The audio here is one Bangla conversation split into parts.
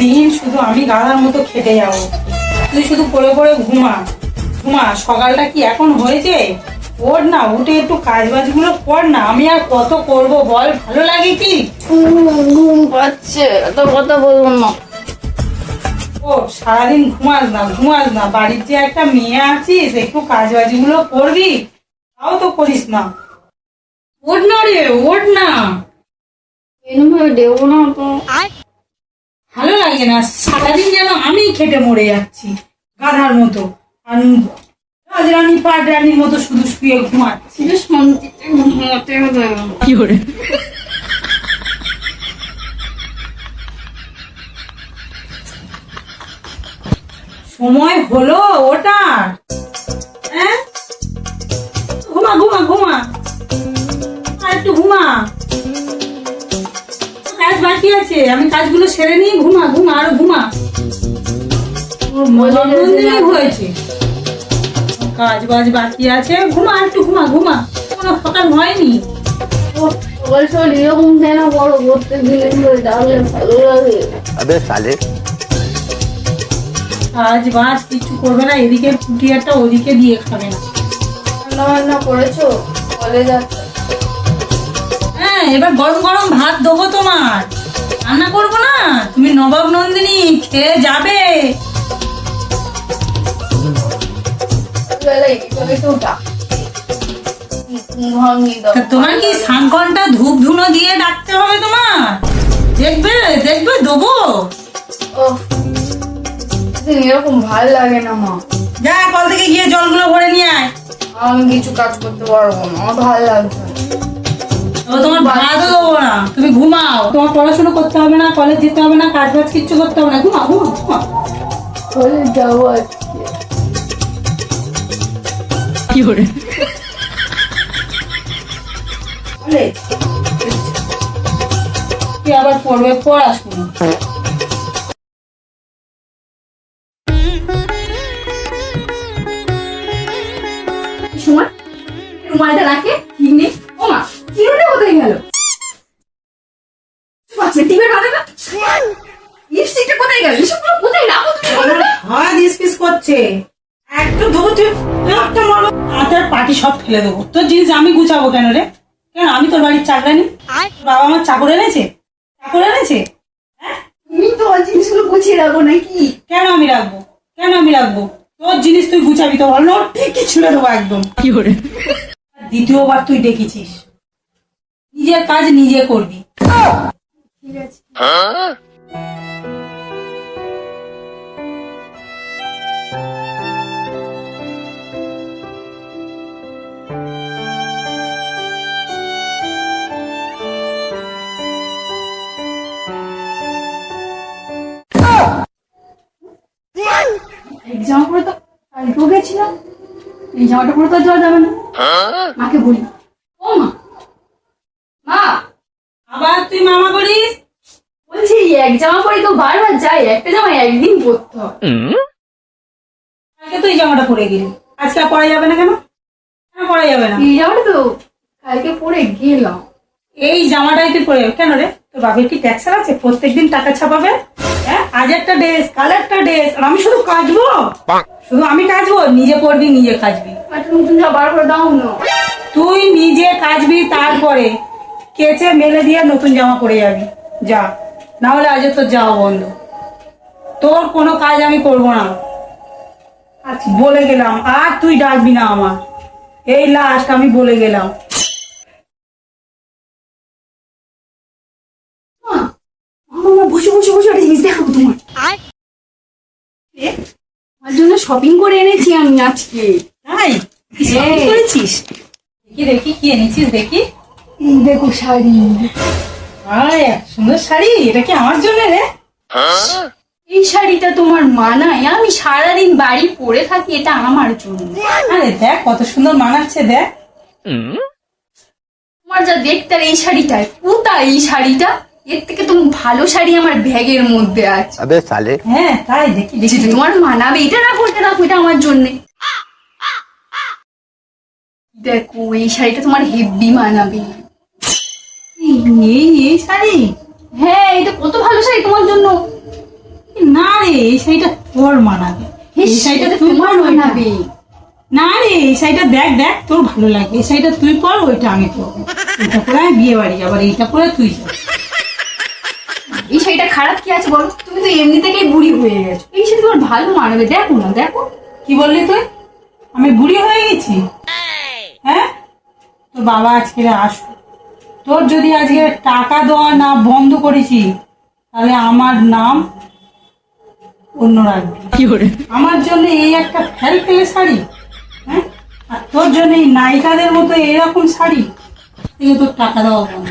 দিন শুধু আমি গাধার মতো খেটে যাব। তুই শুধু পড়ে পড়ে ঘুমা। ঘুমা সকালটা কি এখন হয়েছে? ওর না উঠে একটু কাজ বাজগুলো কর না। আমি আর কত করব বল ভালো লাগে কি? ঘুম পাচ্ছে এত কথা বলব না। ও সারাদিন ঘুমাস না ঘুমাস না। বাড়ির যে একটা মেয়ে আছিস একটু কাজ বাজগুলো করবি? তাও তো করিস না। ওঠ না রে ওঠ না। এরকম ভাবে দেবো না তো। ভালো লাগে না। সারাদিন যেন আমি খেটে মরে যাচ্ছি গাধার মতো আর রাজরানী পাট রানীর মতো শুধু শুয়ে ঘুমাচ্ছি। শান্তিতে কি করে সময় হলো ওটার আমি কাজগুলো সেরে নিয়ে ঘুমা ঘুমা আরও ঘুমা। হয়েছে। কাজ বাজ বাকি আছে ঘুমা একটু ঘুমা ঘুমা। কোনো সকাল হয়নি। কিছু করবে না এদিকে ফুটিয়াটা ওদিকে দিয়ে খাবে না। করেছ? হ্যাঁ এবার গরম গরম ভাত দেবো তোমার। রান্না করব না? তুমি নবাব নন্দিনী খেয়ে যাবে। তোমার কি সাত ঘণ্টা ধূপ ধুনো দিয়ে ডাকতে হবে তোমার? দেখবে দেখবে দেবো। এরকম ভালো লাগে না মা। যা কল থেকে গিয়ে জলগুলো ভরে নিয়ে আয়। আমি কিছু কাজ করতে পারব না আমার ভালো লাগছে তোমার না তুমি ঘুমাও। তোমার পড়াশোনা করতে হবে না কলেজ যেতে হবে না কাজ বাজ কিচ্ছু করতে হবে না। ঘুমাও ঘুমাও ঘুমাও। কলেজ যাব আজকে। কলেজ কি আবার পড়বে পড়াশোনা। সময় রুমালটা রাখে? করছে একটু দেবো তুই একটা মারবো হাতের পাটি সব ফেলে দেবো। তোর জিনিস আমি গুছাবো কেন রে? কেন আমি তোর বাড়ির চাকরানি? বাবা আমার চাকর এনেছে? চাকর এনেছে? তুমি তো আমার জিনিসগুলো গুছিয়ে রাখো নাকি? কেন আমি রাখব? কেন আমি রাখব? তোর জিনিস তুই গুছাবি তো ভালো না ঠিকই ছুড়ে দেবো একদম। কি করে? দ্বিতীয়বার তুই ডেকেছিস নিজের কাজ নিজে করবি। ঠিক আছে। জামা পরে তো কালকেও গেছিলাম। এই জামাটা পরে তো আর যাওয়া যাবে না। মাকে বলি ও মা মা আবার তুই মামা করিস? বলছি এক জামা পরে তো বারবার যাই একটা জামা একদিন পরতে হয়। কালকে তুই জামাটা পরে গেলি। আজকে আর পরা যাবে না কেন? কেন পরা যাবে না? এই জামাটা তো কালকে পরে গেলাম। এই জামাটাই তুই পরে কেন রে? তোর বাপের কি ট্যাক্সার আছে? প্রত্যেকদিন টাকা ছাপাবে? আজ একটা ড্রেস কাল একটা ড্রেস আর আমি শুধু কাচবো? শুধু আমি কাচবো? নিজে পরবি নিজে বার করে দাও না। তুই নিজে কাচবি তারপরে কেচে মেলে দিয়ে নতুন জামা পরে যাবি। যা না হলে আজ তোর যাওয়া বন্ধ। তোর কোনো কাজ আমি করব না। আজ বলে গেলাম আর তুই ডাকবি না আমার। এই লাস্ট আমি বলে গেলাম মা মা বসে বসে বসে একটা জিনিস দেখাবো তোমার এ, আমার জন্য শপিং করে এনেছি আমি আজকে। তাই? হ্যাঁ। করেছিস? দেখি দেখি কি এনেছিস দেখি। এই দেখো শাড়ি। আয় সুন্দর শাড়ি। এটা কি আমার জন্য রে? এই শাড়িটা তোমার মানায়। আমি সারাদিন বাড়ি পরে থাকি এটা আমার জন্য। আরে দেখ কত সুন্দর মানাচ্ছে দেখ। তোমার যা দেখতে আর এই শাড়িটায় কোথায় এই শাড়িটা। এর থেকে তুমি ভালো শাড়ি আমার ব্যাগের মধ্যে আছে। আবে সালে। হ্যাঁ তাই দেখি দেখি। তোমার মানাবে এটা না করতে রাখো এটা আমার জন্য। দেখো এই শাড়িটা তোমার হেভি মানাবে। এই এই শাড়ি? হ্যাঁ এটা কত ভালো শাড়ি তোমার জন্য। না রে এই শাড়িটা তোর মানাবে। এই শাড়িটা তোমার মানাবে। না রে এই শাড়িটা দেখ দেখ তোর ভালো লাগে। এই শাড়িটা তুই পর ওইটা আমি পরবো। এটা পরে আমি বিয়ে বাড়ি যাব এইটা পরে তুই যাবি। এই শাড়িটা খারাপ কি আছে বলো? তুমি তো এমনি থেকেই বুড়ি হয়ে গেছো। এই শাড়ি তোমার ভালো মানাবে দেখো না দেখো। কি বললি তুই? আমি বুড়ি হয়ে গেছি? হ্যাঁ? তোর বাবা আজকে আসো তোর যদি আজকে টাকা দেওয়া না বন্ধ করেছি তাহলে আমার নাম অন্য রাখবি। আমার জন্য এই একটা ফেল ফেলে শাড়ি হ্যাঁ? আর তোর জন্য এই নায়িকাদের মতো এরকম শাড়ি থেকে তোর টাকা দেওয়া বন্ধ।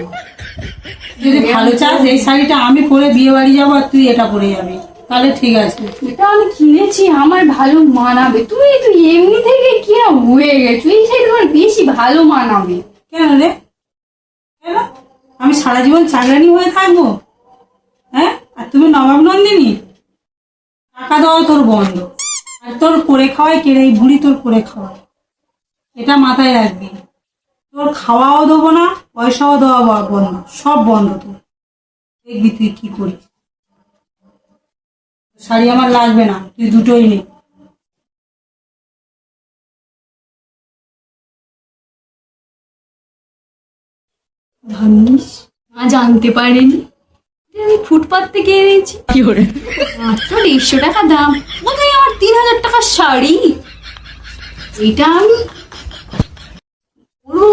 যদি ভালো চাস এই শাড়িটা আমি পরে বিয়ে বাড়ি যাব আর তুই এটা পরে যাবি। তাহলে ঠিক আছে। এটা আমি কিনেছি আমার ভালো মানাবে। তুমি তো এমনি থেকে কি না হয়ে গেছো? এই শাড়ি তোমার বেশি ভালো মানাবে। কেন রে? কেন? আমি সারা জীবন চাকরানি হয়ে থাকব? হ্যাঁ? আর তুমি নবাব নন্দিনী টাকা দেওয়া তোর বন্ধ। আর তোর করে খাওয়াই কেড়ে এই বুড়ি তোর করে খাওয়াই। এটা মাথায় রাখবি। তোর খাওয়াও দেবো না পয়সাও দেওয়া ব- বন্ধ সব বন্ধ তো। দেখবি তুই কি করিস। শাড়ি আমার লাগবে না তুই দুটোই নে। জানিস মা জানতে পারেনি। আমি ফুটপাত থেকে এনেছি। কি করে? মাত্র দেড়শো টাকা দাম বোধহয় আমার তিন হাজার টাকার শাড়ি। এটা আমি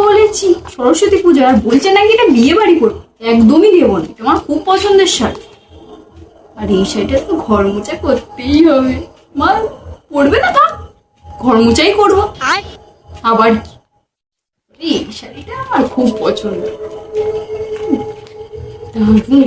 বলেছি। সরস্বতী পুজো আর বলছে নাকি এটা বিয়ে বাড়ি করব। একদমই দেবো না। এটা আমার খুব পছন্দের শাড়ি। আর এই শাড়িটা তো ঘর মোচা করতেই হবে। মা পড়বে না তা? ঘর মোচাই করব আবার কি? এই শাড়িটা আমার খুব পছন্দ। তাহলে